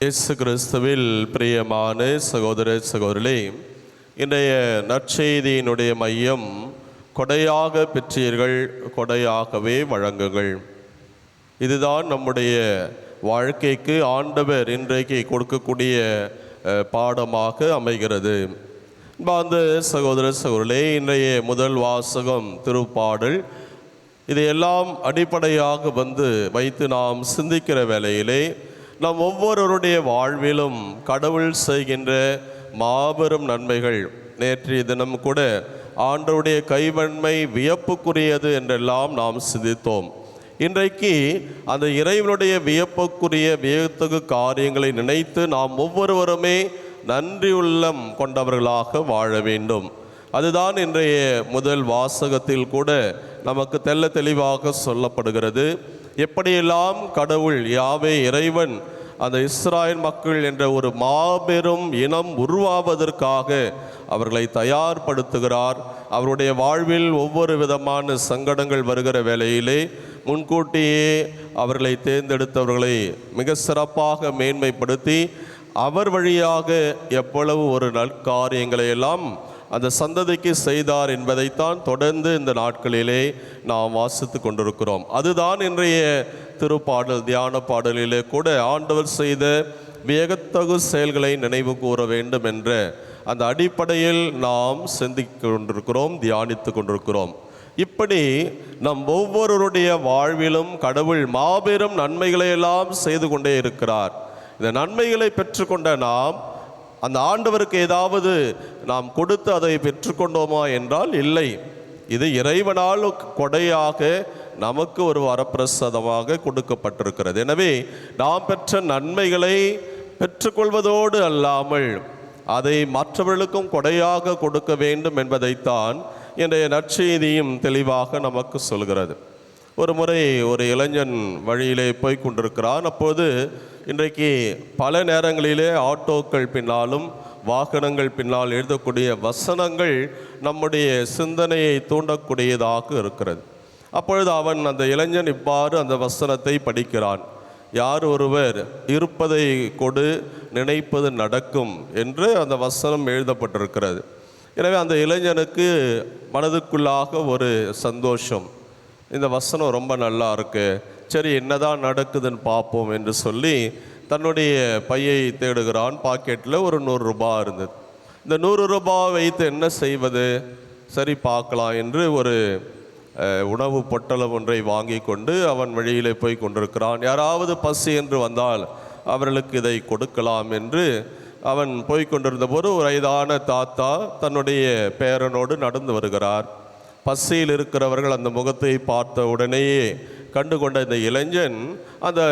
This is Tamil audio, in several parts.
இயேசு கிறிஸ்துவில் பிரியமான சகோதர சகோதரர்களே இன்றைய நற்செய்தியினுடைய மையம் கொடையாக பெற்றீர்கள் கொடையாகவே வழங்குங்கள். இதுதான் நம்முடைய வாழ்க்கைக்கு ஆண்டவர் இன்றைக்கு கொடுக்கக்கூடிய பாடமாக அமைகிறது. அந்த சகோதர சகோதரர்களே இன்றைய முதல் வாசகம் திருப்பாடல் இதையெல்லாம் அடிப்படையாக வந்து வைத்து நாம் சிந்திக்கிற வேளையிலே நாம் ஒவ்வொருவருடைய வாழ்விலும் கடவுள் செய்கின்ற மாபெரும் நன்மைகள். நேற்றைய தினம் கூட ஆண்டவருடைய கைவன்மை வியப்புக்குரியது என்றெல்லாம் நாம் சிந்தித்தோம். இன்றைக்கு அந்த இறைவனுடைய வியப்புக்குரிய வியத்தகு காரியங்களை நினைத்து நாம் ஒவ்வொருவருமே நன்றியுள்ளம் கொண்டவர்களாக வாழ வேண்டும். அதுதான் இன்றைய முதல் வாசகத்தில் கூட நமக்கு தெள்ள தெளிவாக சொல்லப்படுகிறது. எப்படியெல்லாம் கடவுள் யாவே இறைவன் அந்த இஸ்ராயல் மக்கள் என்ற ஒரு மாபெரும் இனம் உருவாவதற்காக அவர்களை தயார்படுத்துகிறார். அவருடைய வாழ்வில் ஒவ்வொரு விதமான சங்கடங்கள் வருகிற வேளையிலே முன்கூட்டியே அவர்களை தேர்ந்தெடுத்தவர்களை மிக சிறப்பாக மேன்மைப்படுத்தி அவர் வழியாக எவ்வளவு ஒரு நற்காரியங்களை எல்லாம் அந்த சந்ததிக்கு செய்தார் என்பதைத்தான் தொடர்ந்து இந்த நாட்களிலே நாம் வாசித்து கொண்டிருக்கிறோம். அதுதான் இன்றைய திருப்பாடல் தியான பாடலிலே கூட ஆண்டவர் செய்த வியகத்தகு செயல்களை நினைவு கூற வேண்டும் என்ற அந்த அடிப்படையில் நாம் சிந்திக் கொண்டிருக்கிறோம் தியானித்து கொண்டிருக்கிறோம். இப்படி நம் ஒவ்வொருவருடைய வாழ்விலும் கடவுள் மாபெரும் நன்மைகளை எல்லாம் செய்து கொண்டே இருக்கிறார். இந்த நன்மைகளை பெற்றுக்கொண்ட நாம் அந்த ஆண்டவருக்கு ஏதாவது நாம் கொடுத்து அதை பெற்றுக்கொண்டோமா என்றால் இல்லை. இது இறைவனால் கொடையாக நமக்கு ஒரு வரப்பிரசாதமாக கொடுக்கப்பட்டிருக்கிறது. எனவே நாம் பெற்ற நன்மைகளை பெற்றுக்கொள்வதோடு அல்லாமல் அதை மற்றவர்களுக்கும் கொடையாக கொடுக்க வேண்டும் என்பதைத்தான் இன்றைய நற்செய்தியும் தெளிவாக நமக்கு சொல்கிறது. ஒரு முறை ஒரு இளைஞன் வழியிலே போய் கொண்டிருக்கிறான். அப்போது இன்றைக்கு பல நேரங்களிலே ஆட்டோக்கள் பின்னாலும் வாகனங்கள் பின்னால் எழுதக்கூடிய வசனங்கள் நம்முடைய சிந்தனையை தூண்டக்கூடியதாக இருக்கிறது. அப்பொழுது அவன் அந்த இளைஞன் இவ்வாறு அந்த வசனத்தை படிக்கிறான். யார் ஒருவர் இருப்பதை கொடு நினைப்பது நடக்கும் என்று அந்த வசனம் எழுதப்பட்டிருக்கிறது. எனவே அந்த இளைஞனுக்கு மனதுக்குள்ளாக ஒரு சந்தோஷம். இந்த வசனம் ரொம்ப நல்லா இருக்கு. சரி என்னதான் நடக்குதுன்னு பார்ப்போம் என்று சொல்லி தன்னுடைய பையை தேடுகிறான். பாக்கெட்டில் ஒரு நூறு ரூபாய் இருந்தது. இந்த நூறு ரூபாய் வைத்து என்ன செய்வது? சரி பார்க்கலாம் என்று ஒரு உணவு பொட்டலம் ஒன்றை வாங்கி கொண்டு அவன் வழியிலே போய் கொண்டிருக்கிறான். யாராவது பசி என்று வந்தால் அவர்களுக்கு இதை கொடுக்கலாம் என்று அவன் போய் கொண்டிருந்த போது ஒரு வயதான தாத்தா தன்னுடைய பேரனோடு நடந்து வருகிறார். பசியில் இருக்கிறவர்கள் அந்த முகத்தை பார்த்த உடனேயே கண்டு கொண்ட இந்த இளைஞன் அந்த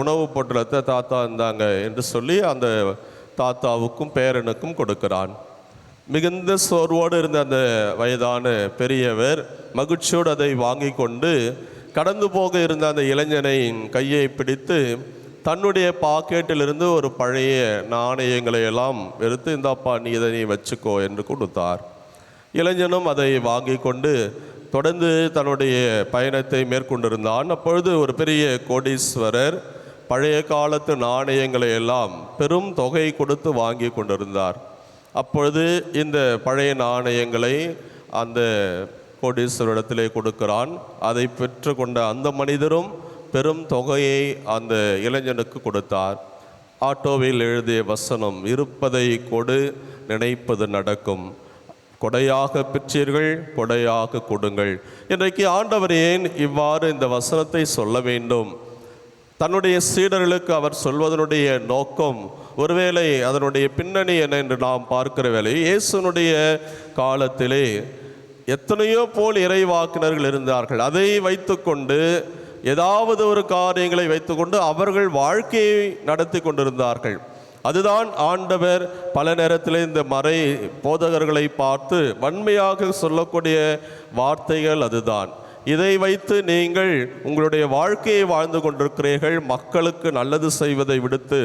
உணவுப் பொட்டலத்தை தாத்தா இருந்தாங்க என்று சொல்லி அந்த தாத்தாவுக்கும் பேரனுக்கும் கொடுக்கிறான். மிகுந்த சோர்வோடு இருந்த அந்த வயதான பெரியவர் மகிழ்ச்சியோடு அதை வாங்கி கொண்டு கடந்து போக இருந்த அந்த இளைஞனின் கையை பிடித்து தன்னுடைய பாக்கெட்டிலிருந்து ஒரு பழைய நாணயங்களை எல்லாம் எடுத்து இந்தாப்பா நீ இதை நீ வச்சுக்கோ என்று கொடுத்தார். இளைஞனும் அதை வாங்கி கொண்டு தொடர்ந்து தன்னுடைய பயணத்தை மேற்கொண்டிருந்தான். அப்பொழுது ஒரு பெரிய கோடீஸ்வரர் பழைய காலத்து நாணயங்களை எல்லாம் பெரும் தொகை கொடுத்து வாங்கி கொண்டிருந்தார். அப்பொழுது இந்த பழைய நாணயங்களை அந்த கோடீஸ்வரிடத்திலே கொடுக்கிறான். அதை பெற்றுக்கொண்ட அந்த மனிதரும் பெரும் தொகையை அந்த இளைஞனுக்கு கொடுத்தார். ஆட்டோவில் எழுதிய வசனம் இருப்பதை கொடு நினைப்பது நடக்கும். கொடையாக பெற்றீர்கள் கொடையாக கொடுங்கள். இன்றைக்கு ஆண்டவர் ஏன் இவ்வாறு இந்த வசனத்தை சொல்ல வேண்டும்? தன்னுடைய சீடர்களுக்கு அவர் சொல்வதனுடைய நோக்கம் ஒருவேளை அதனுடைய பின்னணி என்ன என்று நாம் பார்க்கிற வேலை இயேசுனுடைய காலத்திலே எத்தனையோ போல் இறைவாக்கினர்கள் இருந்தார்கள். அதை வைத்துக்கொண்டு ஏதாவது ஒரு காரியங்களை வைத்துக்கொண்டு அவர்கள் வாழ்க்கையை நடத்தி கொண்டிருந்தார்கள். அதுதான் ஆண்டவர் பல நேரத்தில் இந்த மறை போதகர்களை பார்த்து வன்மையாக சொல்லக்கூடிய வார்த்தைகள் அதுதான். இதை வைத்து நீங்கள் உங்களுடைய வாழ்க்கையை வாழ்ந்து கொண்டிருக்கிறீர்கள் மக்களுக்கு நல்லது செய்வதை விடுத்து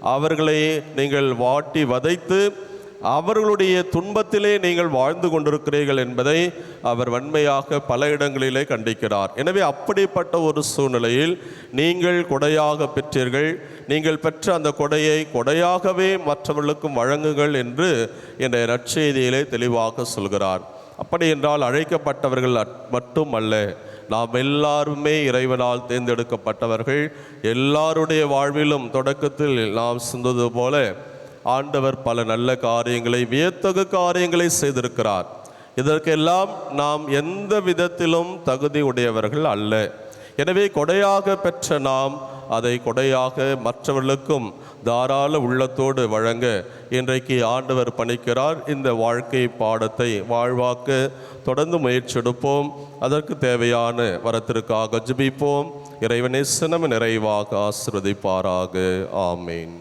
அவர்களை நீங்கள் வாட்டி வதைத்து அவர்களுடைய துன்பத்திலே நீங்கள் வாழ்ந்து கொண்டிருக்கிறீர்கள் என்பதை அவர் வன்மையாக பல இடங்களிலே கண்டிக்கிறார். எனவே அப்படிப்பட்ட ஒரு சூழ்நிலையில் நீங்கள் கொடையாக பெற்றீர்கள். நீங்கள் பெற்ற அந்த கொடையை கொடையாகவே மற்றவர்களுக்கும் வழங்குங்கள் என்று என்னை நற்செய்தியிலே தெளிவாக சொல்கிறார். அப்படி என்றால் அழைக்கப்பட்டவர்கள் அட்- மட்டுமல்ல நாம் எல்லாருமே இறைவனால் தேர்ந்தெடுக்கப்பட்டவர்கள். எல்லாருடைய வாழ்விலும் தொடக்கத்தில் நாம் சிந்தது போல ஆண்டவர் பல நல்ல காரியங்களை வியத்தகு காரியங்களை செய்திருக்கிறார். இதற்கெல்லாம் நாம் எந்த விதத்திலும் தகுதி உடையவர்கள் அல்ல. எனவே கொடையாக பெற்ற நாம் அதை கொடையாக மற்றவர்களுக்கும் தாராள உள்ளத்தோடு வழங்க இன்றைக்கு ஆண்டவர் பணிக்கிறார். இந்த வாழ்க்கை பாடத்தை வாழ்வாக்க தொடர்ந்து முயற்சி எடுப்போம் அதற்கு தேவையான வரத்திற்காக ஜிபிப்போம். இறைவனே சினம் நிறைவாக ஆசிர்வதிப்பாராக. ஆமேன்.